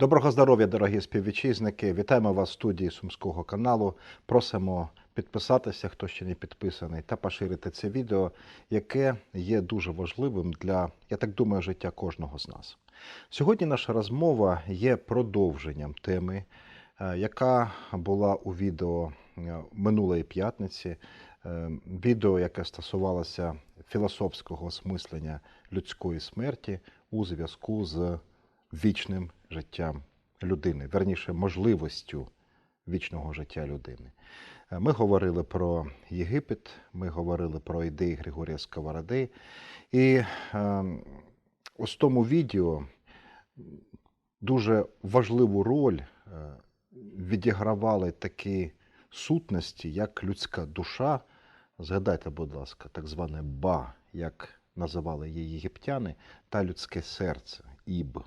Доброго здоров'я, дорогі співвітчизники! Вітаємо вас в студії Сумського каналу. Просимо підписатися, хто ще не підписаний, та поширити це відео, яке є дуже важливим для, я так думаю, життя кожного з нас. Сьогодні наша розмова є продовженням теми, е, яка була у відео е, минулої п'ятниці. Е, Відео, яке стосувалося філософського осмислення людської смерті у зв'язку з вічним життям людини, верніше, можливістю вічного життя людини. Е, Ми говорили про Єгипет, ми говорили про ідеї Григорія Сковороди. І е, ось тому відео дуже важливу роль е, відігравали такі сутності, як людська душа. Згадайте, будь ласка, так зване ба, як називали її єгиптяни, та людське серце, іб.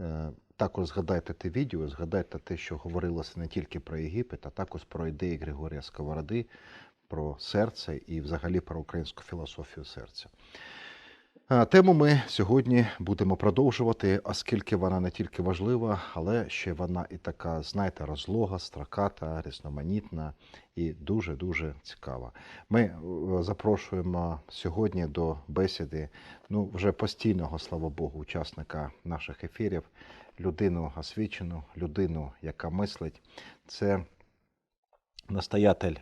Е, Також згадайте те відео, згадайте те, що говорилося не тільки про Єгипет, а також про ідеї Григорія Сковороди, про серце і взагалі про українську філософію серця. Тему ми сьогодні будемо продовжувати, оскільки вона не тільки важлива, але ще вона і така, знаєте, розлога, страката, різноманітна і дуже-дуже цікава. Ми е, запрошуємо сьогодні до бесіди ну, вже постійного, слава Богу, учасника наших ефірів, людину освічену, людину, яка мислить. Це настоятель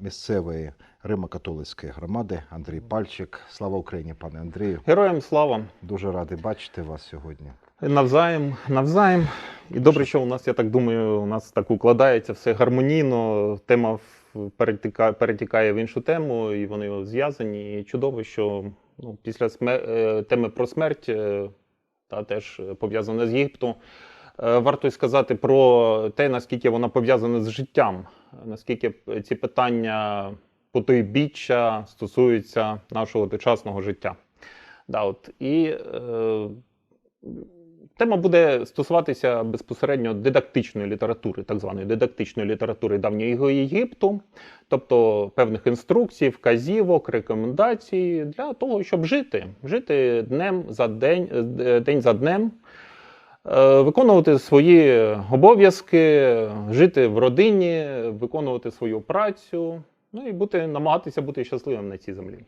місцевої Римо-католицької громади Андрій Пальчик. Слава Україні, пане Андрію. Героям слава! Дуже радий бачити вас сьогодні. Навзаєм, навзаєм. І добре, що у нас, я так думаю, у нас так укладається все гармонійно. Тема в- перетіка- перетікає в іншу тему, і вони зв'язані. І чудово, що ну, після смер... е, теми про смерть, е, та теж пов'язана з Єгиптом, варто сказати про те, наскільки вона пов'язана з життям, наскільки ці питання потойбіччя стосуються нашого дочасного життя. Да, от, і е, тема буде стосуватися безпосередньо дидактичної літератури, так званої дидактичної літератури давнього Єгипту, тобто певних інструкцій, вказівок, рекомендацій для того, щоб жити, жити днем за день, е, день за днем. Е, Виконувати свої обов'язки, жити в родині, виконувати свою працю, ну і бути, намагатися бути щасливим на цій землі.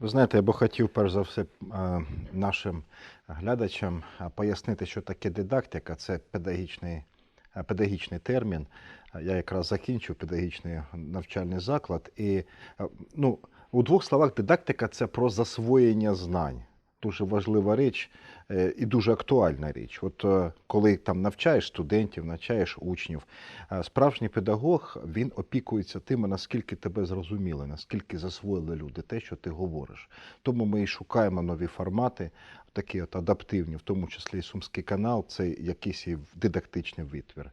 Ви знаєте, я би хотів перш за все е, нашим глядачам е, пояснити, що таке дидактика. Це педагогічний, педагогічний термін. Я якраз закінчив педагогічний навчальний заклад. І ну, у двох словах, дидактика це про засвоєння знань. Дуже важлива річ е, і дуже актуальна річ. От е, коли там навчаєш студентів, навчаєш учнів, е, справжній педагог він опікується тим, наскільки тебе зрозуміли, наскільки засвоїли люди те, що ти говориш. Тому ми і шукаємо нові формати, такі от адаптивні, в тому числі і Сумський канал, це якийсь і дидактичний витвір.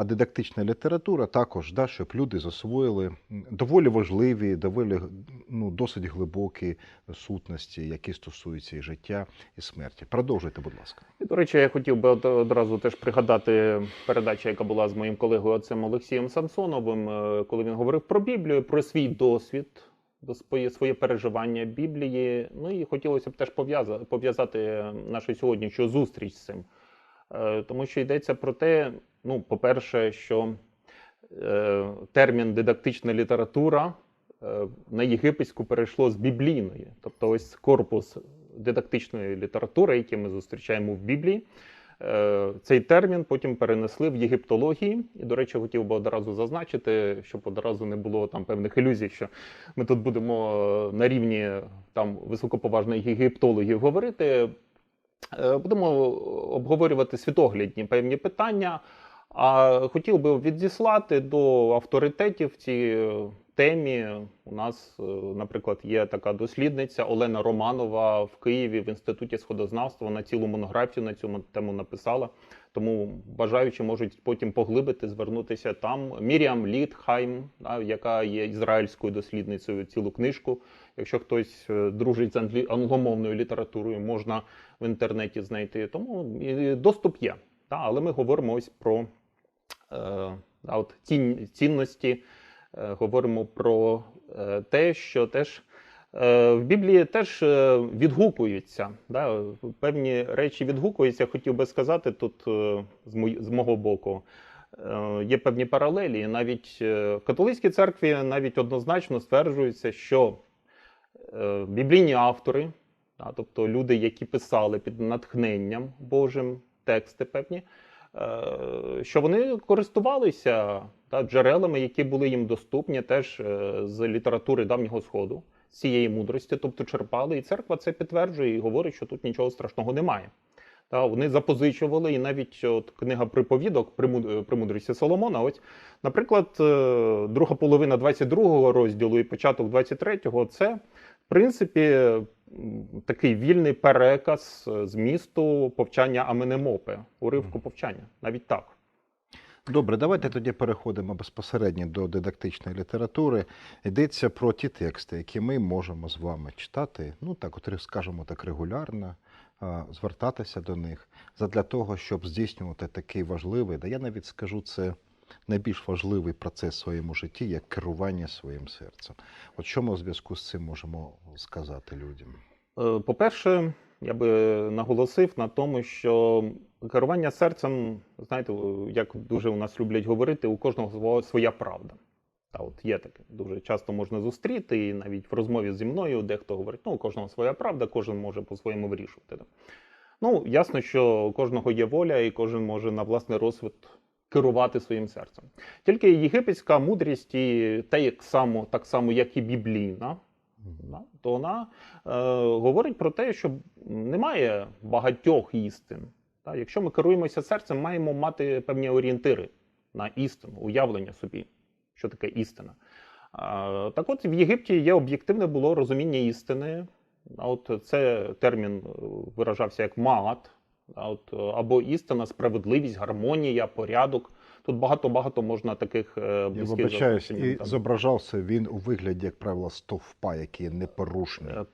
А дидактична література також, да, щоб люди засвоїли доволі важливі, доволі ну, досить глибокі сутності, які стосуються і життя, і смерті. Продовжуйте, будь ласка. І, до речі, я хотів би одразу теж пригадати передачу, яка була з моїм колегою отцем Олексієм Самсоновим, е, коли він говорив про Біблію, про свій досвід, до своє, своє переживання Біблії. Ну і хотілося б теж пов'яза- пов'язати нашу сьогоднішню зустріч з цим. Е, Тому що йдеться про те, ну, по-перше, що е, термін дидактична література е, на єгипетську перейшло з біблійної. Тобто ось корпус дидактичної літератури, який ми зустрічаємо в Біблії. е, Цей термін потім перенесли в єгиптології. І, до речі, хотів би одразу зазначити, щоб одразу не було там певних ілюзій, що ми тут будемо е, на рівні там високоповажних єгиптологів говорити. Е, Будемо обговорювати світоглядні певні питання. А хотів би відіслати до авторитетів в цій е, темі. У нас, е, наприклад, є така дослідниця Олена Романова в Києві в інституті сходознавства. Вона цілу монографію на цю тему написала. Тому бажаючі можуть потім поглибити, звернутися там. Міріам Літхайм, яка є ізраїльською дослідницею, цілу книжку. Якщо хтось е, дружить з англомовною літературою, можна в інтернеті знайти. Тому доступ є. Але ми говоримо ось про а от цін, цінності, е, говоримо про е, те, що теж Е, В Біблії теж е, відгукуються. Да? Певні речі відгукуються. Хотів би сказати тут е, з мого боку. Е, Є певні паралелі. Навіть е, в католицькій церкві навіть однозначно стверджується, що е, біблійні автори, тобто люди, які писали під натхненням Божим тексти певні, е, що вони користувалися та, джерелами, які були їм доступні теж е, з літератури давнього сходу, цієї мудрості, тобто черпали, і церква це підтверджує і говорить, що тут нічого страшного немає. Та вони запозичували, і навіть от книга приповідок «Примуд- премудрості Соломона. Ось, наприклад, е, друга половина 22 розділу і початок 23-го це, принципі, такий вільний переказ змісту повчання Аменемопи, уривку повчання, навіть так. Добре, давайте тоді переходимо безпосередньо до дидактичної літератури. Йдеться про ті тексти, які ми можемо з вами читати, ну так, от скажімо так, регулярно, звертатися до них задля того, щоб здійснювати такий важливий, да я навіть скажу, це найбільш важливий процес в своєму житті, як керування своїм серцем. От що ми у зв'язку з цим можемо сказати людям? Е, По-перше, я би наголосив на тому, що керування серцем, знаєте, як дуже у нас люблять говорити, у кожного сво- своя правда. Та от є таке. Дуже часто можна зустріти, і навіть в розмові зі мною дехто говорить, ну, у кожного своя правда, кожен може по-своєму вирішувати. Ну, ясно, що у кожного є воля, і кожен може на власний розсуд керувати своїм серцем. Тільки єгипетська мудрість, і те, як само, так само, як і біблійна, то вона е, говорить про те, що немає багатьох істин. Та? Якщо ми керуємося серцем, маємо мати певні орієнтири на істину, уявлення собі, що таке істина. Так от в Єгипті є об'єктивне було розуміння істини. От це термін е, виражався як маат, а от, е, або істина, справедливість, гармонія, порядок. Тут багато-багато можна таких близьких Я вибачаюсь, і зображався він у вигляді, як правило, стовпа, який непорушний. е,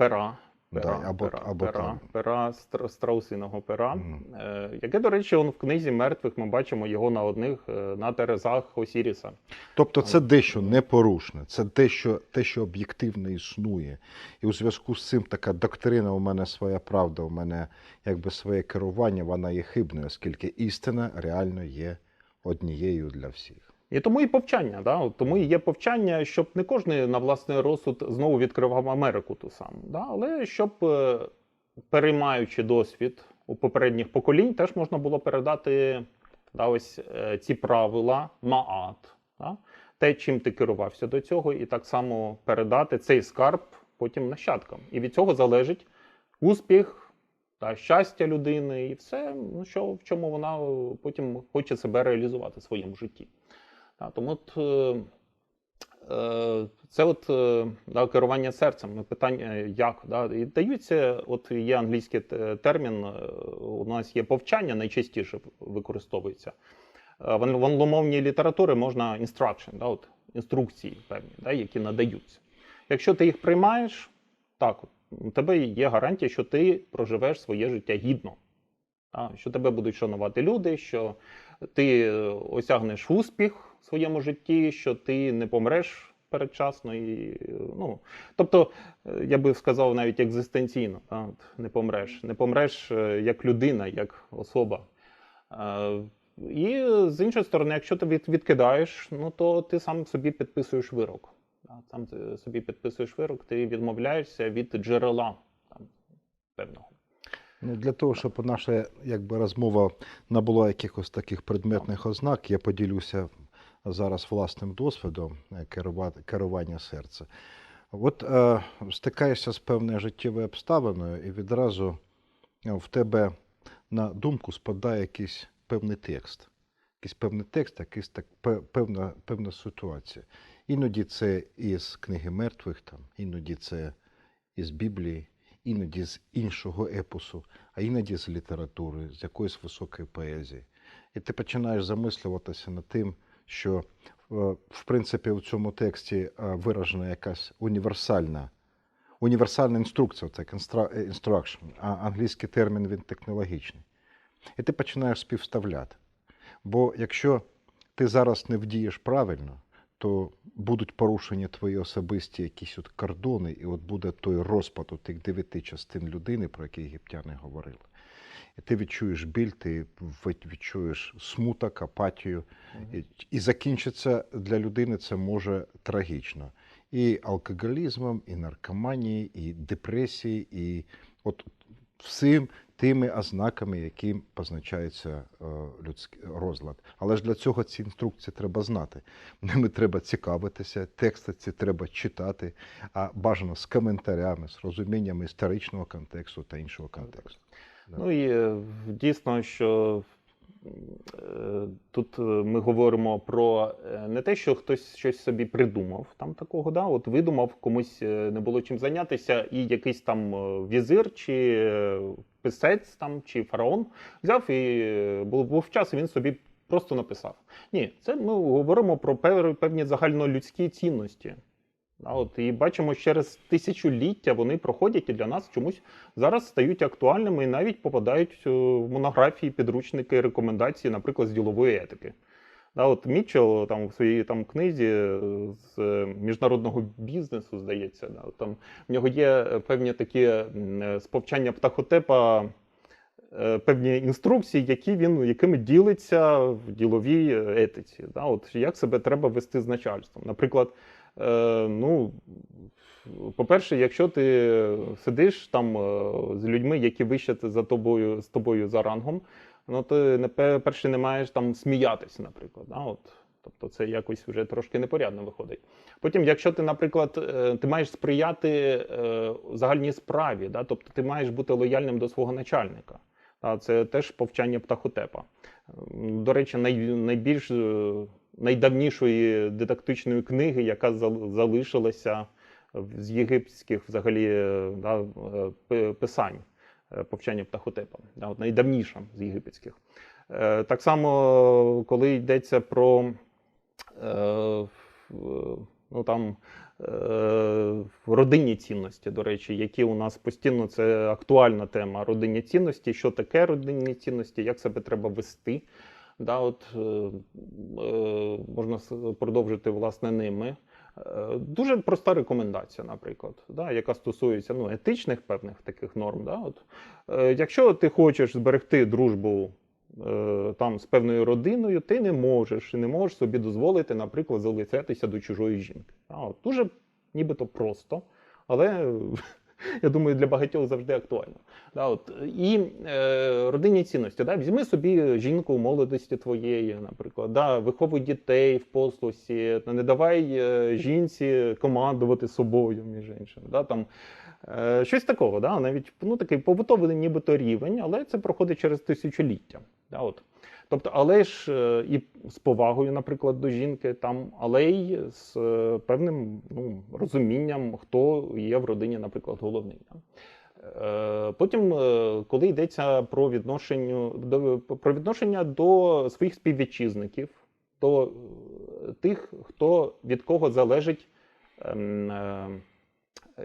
пера. Да, або- пера, або пера, там. пера страусиного пера, Мгм. е, яке, до речі, он в книзі мертвих ми бачимо його на одних е, на терезах Осіріса. Тобто це дещо непорушне, це те, що, те, що об'єктивно існує. І у зв'язку з цим така доктрина, у мене своя правда, у мене якби своє керування, вона є хибною, оскільки істина реально є однією для всіх. І тому і повчання, да? тому і є повчання, щоб не кожен на власний розсуд знову відкривав Америку ту саму, да? але щоб, е, переймаючи досвід у попередніх поколінь, теж можна було передати да, ось, е, ці правила маат, да? те, чим ти керувався до цього, і так само передати цей скарб потім нащадкам. І від цього залежить успіх та щастя людини, і все, ну, що, в чому вона потім хоче себе реалізувати в своєму житті. Тому от, е, е, це от, е, да, керування серцем, ну, питання як. Да, і даються, от є англійський термін, у нас є повчання, найчастіше використовується. В англомовній літературі можна instruction, да, от, інструкції певні, да, які надаються. Якщо ти їх приймаєш, так, у тебе є гарантія, що ти проживеш своє життя гідно. Да, що тебе будуть шанувати люди, що ти е, осягнеш успіх в своєму житті, що ти не помреш передчасно. І, е, ну, тобто, е, я би сказав навіть екзистенційно, от, не помреш. Не помреш як людина, як особа. І з іншої сторони, якщо ти відкидаєш, ну то ти сам собі підписуєш вирок. Сам собі підписуєш вирок, ти відмовляєшся від джерела там, певного. Ну, для того, щоб наша якби, розмова набула якихось таких предметних ознак, я поділюся зараз власним досвідом е, керування серця. От е, стикаєшся з певною життєвою обставиною, і відразу е, в тебе на думку спадає якийсь певний текст. Якийсь певний текст, якийсь так, певна, певна ситуація. Іноді це із книги мертвих, там, іноді це із Біблії, іноді з іншого епосу, а іноді з літератури, з якоїсь високої поезії. І ти починаєш замислюватися над тим, що е, в принципі у цьому тексті е, виражена якась універсальна, універсальна інструкція, це е, instruction, а англійський термін він технологічний. І ти починаєш співставляти. Бо якщо ти зараз не вдієш правильно, то будуть порушені твої особисті якісь от кордони, і от буде той розпад у тих дев'яти частин людини, про які єгиптяни говорили. І ти відчуєш біль, ти відчуєш смуток, апатію, і, і закінчиться для людини це може трагічно. І алкоголізмом, і наркоманією, і депресією, і от всім тими ознаками, яким позначається е, людський розлад. Але ж для цього ці інструкції треба знати. Ними треба цікавитися, тексти ці треба читати, а бажано з коментарями, з розумінням історичного контексту та іншого контексту. Ну і е, дійсно, що тут е, ми говоримо про е, не те, що хтось щось собі придумав там такого, да, от видумав, комусь е, не було чим зайнятися, і якийсь там е, візир чи е, писець там, чи фараон взяв і е, був, був час, і він собі просто написав. Ні, це ми говоримо про певні загальнолюдські цінності. От, і бачимо, через тисячоліття вони проходять і для нас чомусь зараз стають актуальними і навіть попадають е, в монографії, підручники, рекомендації, наприклад, з ділової етики. Да, от Мітчелл там в своїй там книзі е, з е, міжнародного бізнесу, здається, да, там в нього є е, певні такі е, сповчання птахотепа, е, певні інструкції, які він, якими ділиться в діловій е, етиці. Да, от як себе треба вести з начальством. Наприклад, е, ну, по-перше, якщо ти сидиш там е, з людьми, які вище за тобою з тобою за рангом, ну ти не перше не маєш там сміятися, наприклад. Да? От, тобто це якось вже трошки непорядно виходить. Потім, якщо ти, наприклад, е, ти маєш сприяти е, загальній справі, да? тобто ти маєш бути лояльним до свого начальника. Це теж повчання птахотепа. До речі, най, найбільш е, найдавнішої дидактичної книги, яка залишилася з єгипетських взагалі е, да, е, писань е, повчання птахотепа, да, найдавніша з єгипетських. Так само, коли йдеться про ну, там, родинні цінності, до речі, які у нас постійно це актуальна тема родинні цінності, що таке родинні цінності, як себе треба вести. Да, от, е, е, можна продовжити власне ними. Е, Дуже проста рекомендація, наприклад, да, яка стосується ну, етичних певних таких норм. Да, от, якщо ти хочеш зберегти дружбу там з певною родиною, ти не можеш і не можеш собі дозволити, наприклад, залицятися до чужої жінки. Да, от, дуже нібито просто, але я думаю, для багатьох завжди актуально. Да, от, і е, родинні цінності. Да, візьми собі жінку у молодості твоєї, наприклад, да, виховуй дітей в послусі, не давай е, жінці командувати собою, між іншим. Да, там, е, щось такого, да, навіть ну, такий побутовий нібито рівень, але це проходить через тисячоліття. Да, от. Тобто, але ж е, і з повагою, наприклад, до жінки, там, але й з е, певним ну, розумінням, хто є в родині, наприклад, головний. Е, Потім, коли йдеться про відношення про відношення до своїх співвітчизників, до тих, хто від кого залежить, ем,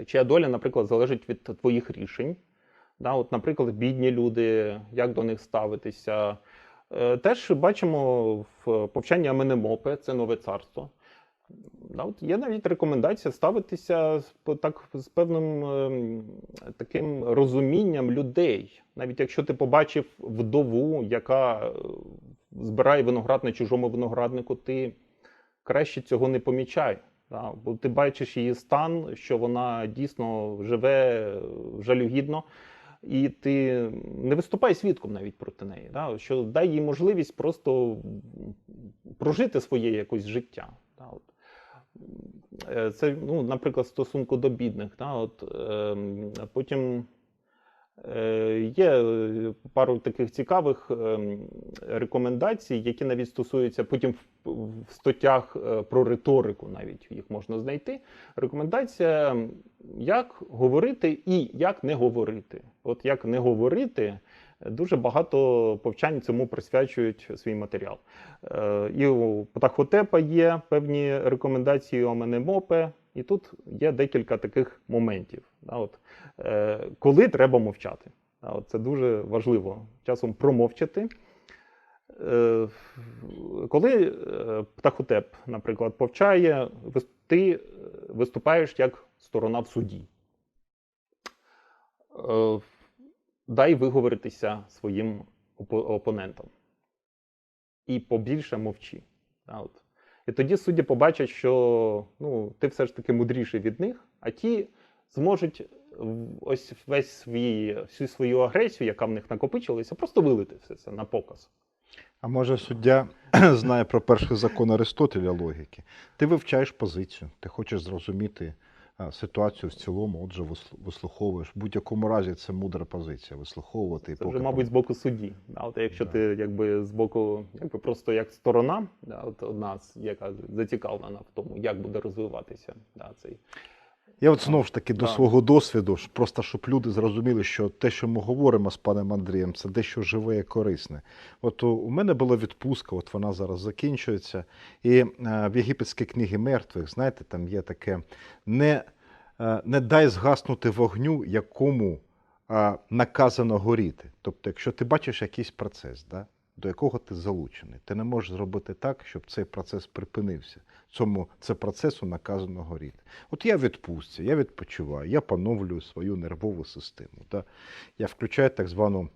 чия доля, наприклад, залежить від твоїх рішень. Да, от, наприклад, бідні люди, як до них ставитися. Е, Теж бачимо в повчанні Аменемопе, це нове царство. От є навіть рекомендація ставитися так, з певним ем, таким розумінням людей. Навіть якщо ти побачив вдову, яка е, збирає виноград на чужому винограднику, ти краще цього не помічай. Да, бо ти бачиш її стан, що вона дійсно живе е, жалюгідно, і ти не виступай свідком навіть проти неї. Да, що дай їй можливість просто прожити своє якось життя. Да, от. Е, Це, ну, наприклад, стосунку до бідних. Да, от, е, потім є е, пару таких цікавих ем, рекомендацій, які навіть стосуються потім в, статтях е, про риторику, навіть їх можна знайти. Рекомендація, як говорити і як не говорити. От як не говорити, дуже багато повчань цьому присвячують свій матеріал. Е, І у Птахотепа є певні рекомендації у Аменемопе, і тут є декілька таких моментів. От, е, коли треба мовчати. От, це дуже важливо часом промовчати. е, коли е, птахотеп, наприклад, повчає, ти е, виступаєш як сторона в суді. Е, Дай виговоритися своїм опо- опонентам. І побільше мовчи. От. І тоді судді побачать, що ну, ти все ж таки мудріший від них, а ті зможуть ось весь свій, всю свою агресію, яка в них накопичилася, просто вилити все це на показ. А може суддя знає про перший закон Аристотеля логіки. Ти вивчаєш позицію, ти хочеш зрозуміти ситуацію в цілому, отже, вислуховуєш. В будь-якому разі це мудра позиція, вислуховувати. Це поки вже, мабуть, з боку судді. Да, от якщо Да. ти якби з боку, якби просто як сторона, да, от одна яка зацікавлена в тому, як буде розвиватися да, цей Я от знову ж таки до свого досвіду, просто щоб люди зрозуміли, що те, що ми говоримо з паном Андрієм, це дещо живе і корисне. От у- у мене була відпустка, от вона зараз закінчується. І е, в єгипетській книгі мертвих, знаєте, там є таке не, е, не дай згаснути вогню, якому е, наказано горіти. Тобто, якщо ти бачиш якийсь процес, да, до якого ти залучений, ти не можеш зробити так, щоб цей процес припинився. Цьому це процесу наказано горіти. От я в відпустці, я відпочиваю, я поновлюю свою нервову систему. Да? Я включаю так звану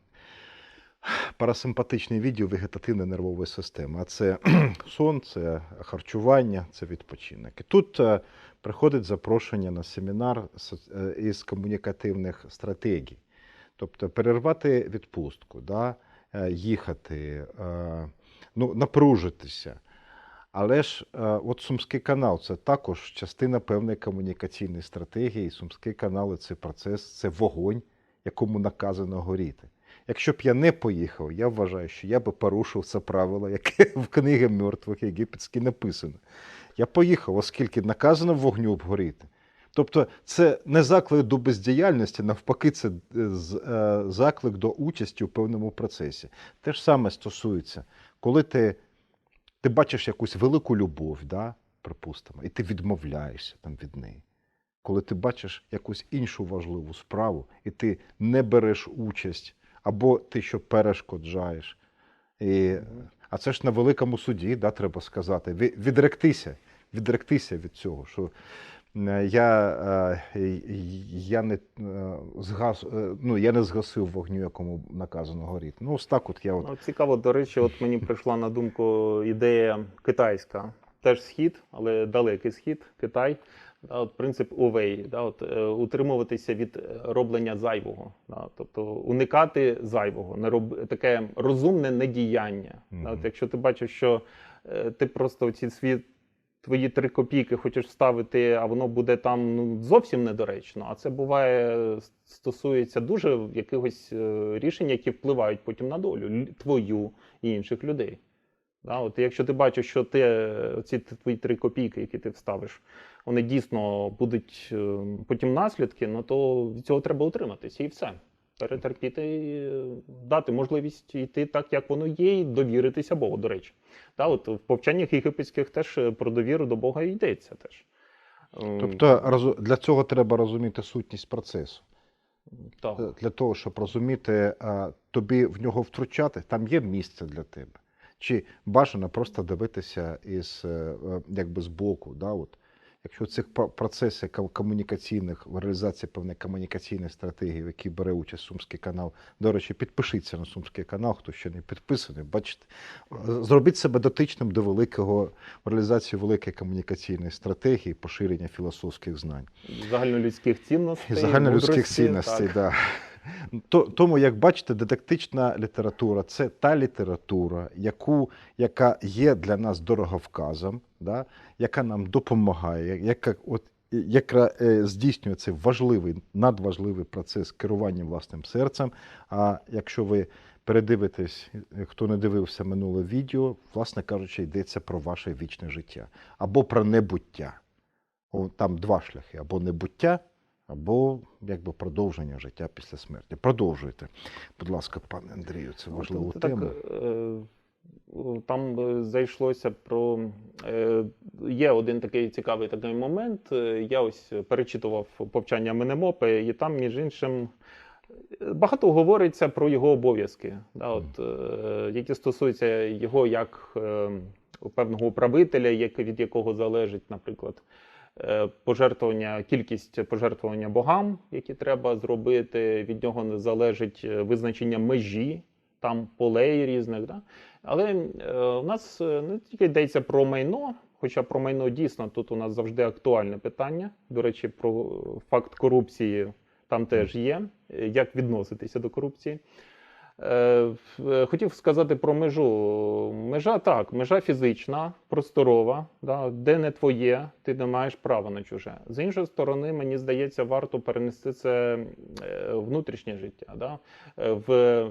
парасимпатичний відділ вегетативної нервової системи. А це сон, це харчування, це відпочинок. І тут е, приходить запрошення на семінар е, із комунікативних стратегій. Тобто перервати відпустку, да? Е, їхати, е, ну, напружитися. Але ж е, от Сумський канал це також частина певної комунікаційної стратегії. Сумський канал це процес, це вогонь, якому наказано горіти. Якщо б я не поїхав, я вважаю, що я би порушив це правило, яке в книгі мертвих єгипетській написано. Я поїхав, оскільки наказано вогню обгоріти. Тобто це не заклик до бездіяльності, навпаки, це е, е, заклик до участі у певному процесі. Те ж саме стосується, коли ти ти бачиш якусь велику любов, да, припустимо, і ти відмовляєшся там від неї. Коли ти бачиш якусь іншу важливу справу, і ти не береш участь, або ти що перешкоджаєш. І, а це ж на великому суді, да, треба сказати. Відректися, відректися від цього. Що е, я, е, я, не, е, згас, е, ну, я не згасив вогню, якому наказано горіти. Ну, ось так от я от Ну, цікаво, до речі, от мені прийшла на думку ідея китайська. Теж схід, але далекий схід, Китай. Да, от принцип увей, да, от, е, утримуватися від е, роблення зайвого, да, тобто уникати зайвого, не роб... таке розумне недіяння. Да, от, якщо ти бачиш, що е, ти просто ці свій, твої три копійки хочеш вставити, а воно буде там ну, зовсім недоречно. А це буває стосується дуже якихось е, рішень, які впливають потім на долю твою і інших людей. Да, от якщо ти бачиш, що ти ці твої три копійки, які ти вставиш, вони дійсно будуть е, потім наслідки, ну то від цього треба утриматися і все. Перетерпіти, е, дати можливість йти так, як воно є, і довіритися Богу, до речі. Да, от в повчаннях єгипетських теж е, про довіру до Бога йдеться теж. Ем, Тобто для цього треба розуміти сутність процесу. так. Е, Для того, щоб розуміти, тобі в нього втручати, там є місце для тебе. Чи бажано просто дивитися із якби збоку, да, от. Якщо в цих про- процесах комунікаційних, в реалізації певної комунікаційної стратегії, в якій бере участь Сумський канал, до речі, підпишіться на Сумський канал, хто ще не підписаний, бачите, зробіть себе дотичним до великого в реалізації великої комунікаційної стратегії, поширення філософських знань. загальнолюдських цінностей. Загальнолюдських мудрості, цінностей, так. да. То, тому, як бачите, дидактична література це та література, яку, яка є для нас дороговказом, да, яка нам допомагає, яка, от, яка е, здійснює цей важливий, надважливий процес керування власним серцем. А якщо ви передивитесь, хто не дивився минуле відео, власне кажучи, йдеться про ваше вічне життя або про небуття. Там два шляхи: або небуття, або якби продовження життя після смерті. Продовжуйте. Будь ласка, пане Андрію, це важливу Тобто, тему. Е, там е, зайшлося про. е, Є один такий цікавий такий момент. Е, Я ось перечитував повчання Менемопи, і там, між іншим, Багато говориться про його обов'язки, да, от, е, які стосуються його як е, певного управителя, від якого залежить, наприклад, е, пожертвування, кількість пожертвування богам, які треба зробити. Від нього не залежить е, визначення межі, там полей різних. Да? Але е, у нас е, не тільки йдеться про майно, хоча про майно дійсно тут у нас завжди актуальне питання. До речі, про факт корупції там теж є. е, Як відноситися до корупції? Е, е, Хотів сказати про межу. Межа так, межа фізична, просторова, да, де не твоє, ти не маєш права на чуже. З іншої сторони, мені здається, варто перенести це е, внутрішнє життя, да, в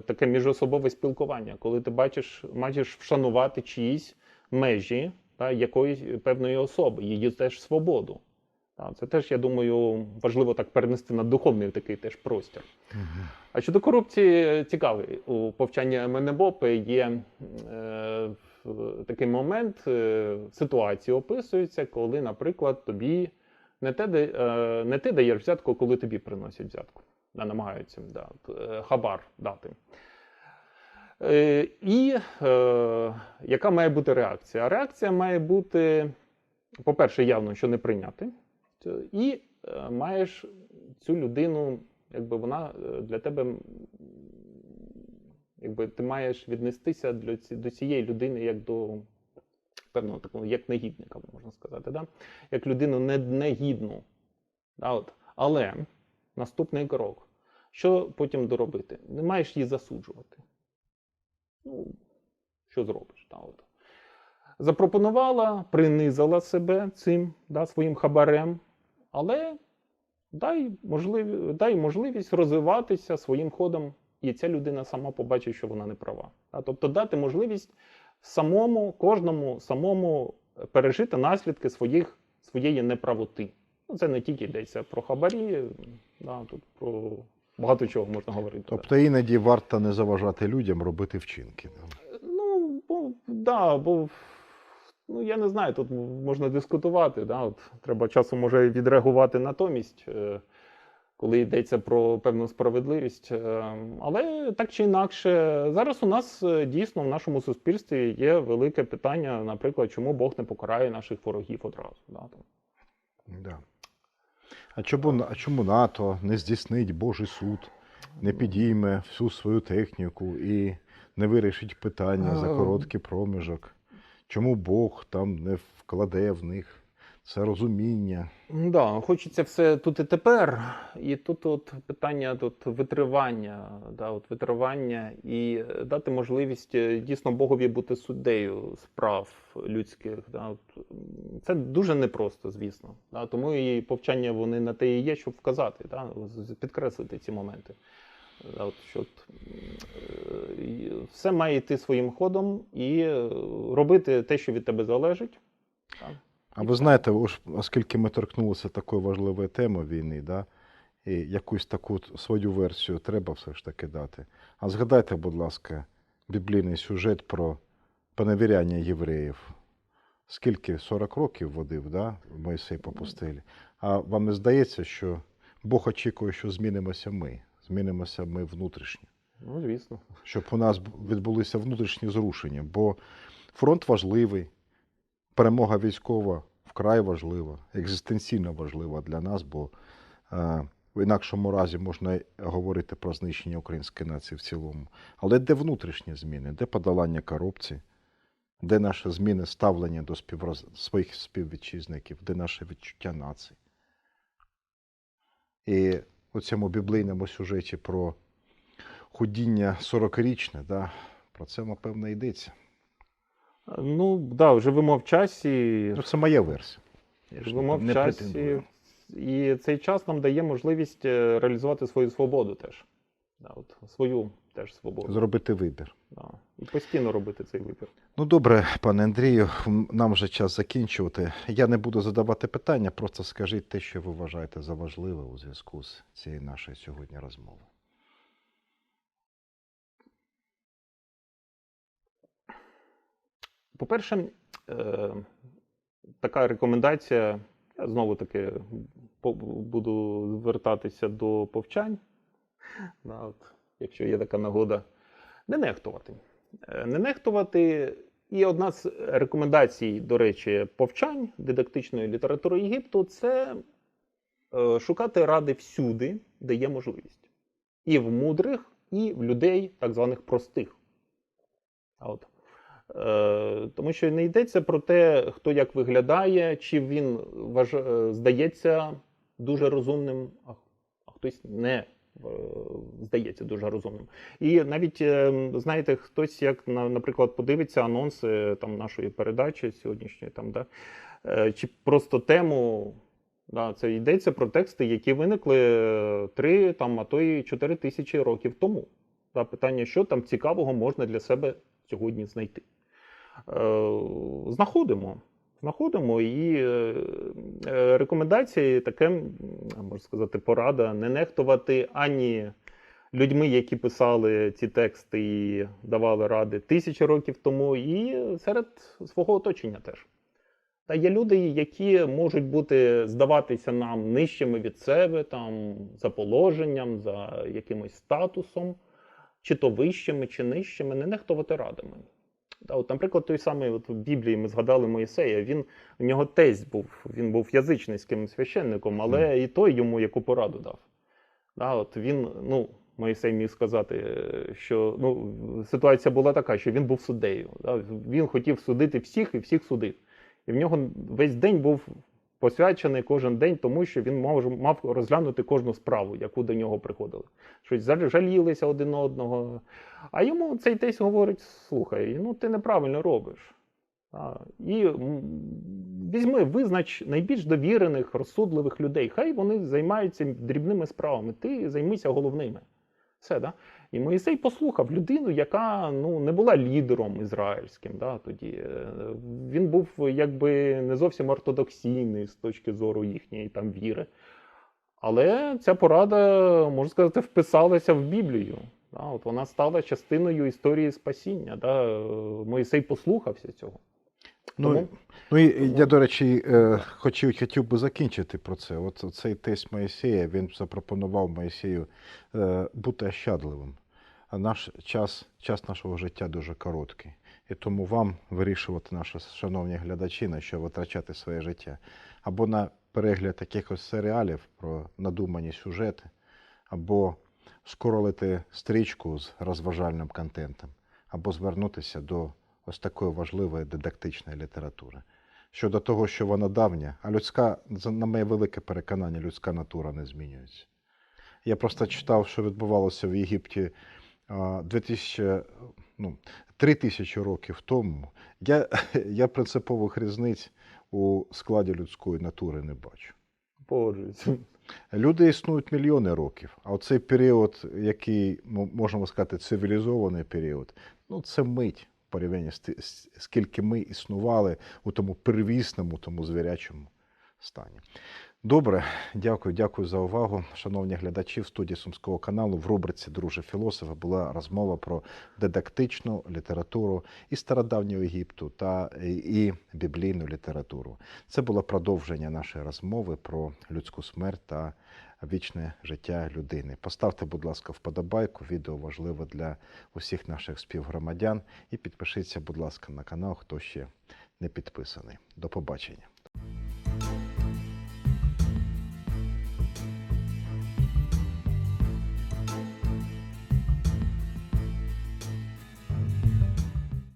таке міжособове спілкування, коли ти бачиш, маєш вшанувати чиїсь межі да, якоїсь певної особи, її теж свободу. Це теж, я думаю, важливо так перенести на духовний такий теж простір. А щодо корупції, цікавий. У повчанні МНБОП є е, такий момент, е, ситуації описуються, коли, наприклад, тобі не, те, да- е, не ти даєш взятку, коли тобі приносять взятку. Да, намагаються да, е, хабар дати. Е, і е, яка має бути реакція? Реакція має бути, по-перше, явно, що не прийняти. І е, маєш цю людину, якби вона е, для тебе, якби ти маєш віднестися для до цієї людини як до певного такого, як негідника, можна сказати, да? як людину не, негідну. Да, от. Але наступний крок. Що потім доробити? Не маєш її засуджувати. Ну, що зробиш? Да, от. Запропонувала, принизила себе цим да, своїм хабарем, але дай, можлив... дай можливість розвиватися своїм ходом, і ця людина сама побачить, що вона не права. Тобто дати можливість самому, кожному самому пережити наслідки своїх, своєї неправоти. Ну, це не тільки йдеться про хабарі, да, тут про багато чого можна говорити. Тобто іноді варто не заважати людям робити вчинки. Ну, бо, да, бо ну, я не знаю, тут можна дискутувати. Да? От, треба часом може відреагувати натомість, е, коли йдеться про певну справедливість. Е, Але так чи інакше, зараз у нас е, дійсно в нашому суспільстві є велике питання, наприклад, чому Бог не покарає наших ворогів одразу. Да? Да. А чому, а чому НАТО не здійснить Божий суд, не підійме всю свою техніку і не вирішить питання за короткий проміжок? Чому Бог там не вкладе в них це розуміння? Да, хочеться все тут і тепер. І тут от питання тут витривання, да, от витривання і е, дати можливість е, дійсно Богові бути суддею справ людських. Да, це дуже непросто, звісно. Да, тому і повчання вони на те і є, щоб вказати, да, підкреслити ці моменти. От, що от, е, все має йти своїм ходом і е, робити те, що від тебе залежить. А ви знаєте, оскільки ми торкнулися такої важливої теми війни, да, і якусь таку свою версію треба все ж таки дати. А згадайте, будь ласка, біблійний сюжет про поневіряння євреїв. Скільки 40 років водив, да, Мойсей по пустелі. А вам не здається, що Бог очікує, що змінимося ми, змінимося ми внутрішньо, Ну, звісно. щоб у нас відбулися внутрішні зрушення. Бо фронт важливий, перемога військова вкрай важлива, екзистенційно важлива для нас, бо е, в інакшому разі можна говорити про знищення української нації в цілому. Але де внутрішні зміни, де подолання корупції, де наше зміни ставлення до співроз... своїх співвітчизників, де наше відчуття нації? І у цьому біблійному сюжеті про ходіння 40-річне, да, про це, напевно, йдеться. Ну, да, живемо в часі, Ну, це моя версія. Я живемо в не часі, претендую. і цей час нам дає можливість е, реалізувати свою свободу теж. Да, от, свою теж свободу. Зробити вибір. Да. І постійно робити цей вибір. Ну добре, пане Андрію, нам вже час закінчувати. Я не буду задавати питання, просто скажіть те, що ви вважаєте за важливе у зв'язку з цією нашою сьогодні розмовою. По-перше, е, така рекомендація, я знову таки буду звертатися до повчань. Да, от, якщо є така нагода, не нехтувати. Е, Не нехтувати. І одна з рекомендацій, до речі, повчань дидактичної літератури Єгипту це е, шукати ради всюди, де є можливість. І в мудрих, і в людей, так званих простих. От. Е, тому що не йдеться про те, хто як виглядає, чи він здається дуже розумним, а, хтось не здається дуже розумним. І навіть, е, знаєте, хтось, як, наприклад, подивиться анонси там, нашої передачі сьогоднішньої, там, да, е, чи просто тему. Да, це йдеться про тексти, які виникли е, три, там, а то й чотири тисячі років тому. Да, питання, що там цікавого можна для себе сьогодні знайти. Е, знаходимо. Знаходимо і е, е, рекомендації, таке, можна сказати, порада не нехтувати ані людьми, які писали ці тексти і давали ради тисячі років тому, і серед свого оточення теж. Та є люди, які можуть бути здаватися нам нижчими від себе, там, за положенням, за якимось статусом, чи то вищими, чи нижчими, не нехтувати радами. От, наприклад, той самий от в Біблії ми згадали Моїсея, він, у нього тесть був, він був язичницьким священником, але і той йому яку пораду дав. Да, от він, ну, Моїсей міг сказати, що ну, ситуація була така, що він був суддею. Да, він хотів судити всіх і всіх судив. І в нього весь день був посвячений кожен день, тому що він мав, мав розглянути кожну справу, яку до нього приходили. Щось жалілися один одного. А йому цей тесть говорить: слухай, ну ти неправильно робиш. А, і візьми, визнач найбільш довірених, розсудливих людей. Хай вони займаються дрібними справами, ти займися головними. Все, да? І Моїсей послухав людину, яка ну, не була лідером ізраїльським. Да, тоді. Е, Він був якби не зовсім ортодоксійний з точки зору їхньої там віри. Але ця порада, можна сказати, вписалася в Біблію. Да, от вона стала частиною історії спасіння. Да. Моїсей послухався цього. Ну, Тому- ну і я, до речі, е, хотів, хотів би закінчити про це. От цей тесть Моїсея, він запропонував Моїсею е, бути ощадливим. Наш час, час нашого життя дуже короткий. І тому вам вирішувати, наші шановні глядачі, на що витрачати своє життя. Або на перегляд якихось серіалів про надумані сюжети, або скоролити стрічку з розважальним контентом, або звернутися до ось такої важливої дидактичної літератури. Щодо того, що вона давня, а людська, на моє велике переконання, людська натура не змінюється. Я просто читав, що відбувалося в Єгипті 2000, ну, 3000 років тому. Я, я принципових різниць у складі людської натури не бачу. Погоджуюся. Люди існують мільйони років, а оцей період, який ну, можемо сказати, цивілізований період, ну це мить з з- скільки ми існували у тому первісному, тому звірячому стані. Добре, дякую, дякую за увагу. Шановні глядачі, в студії Сумського каналу в рубриці Друже філософа була розмова про дидактичну літературу і стародавнього Єгипту та і біблійну літературу. Це було продовження нашої розмови про людську смерть та вічне життя людини. Поставте, будь ласка, вподобайку. Відео важливо для усіх наших співгромадян. І підпишіться, будь ласка, на канал, хто ще не підписаний. До побачення.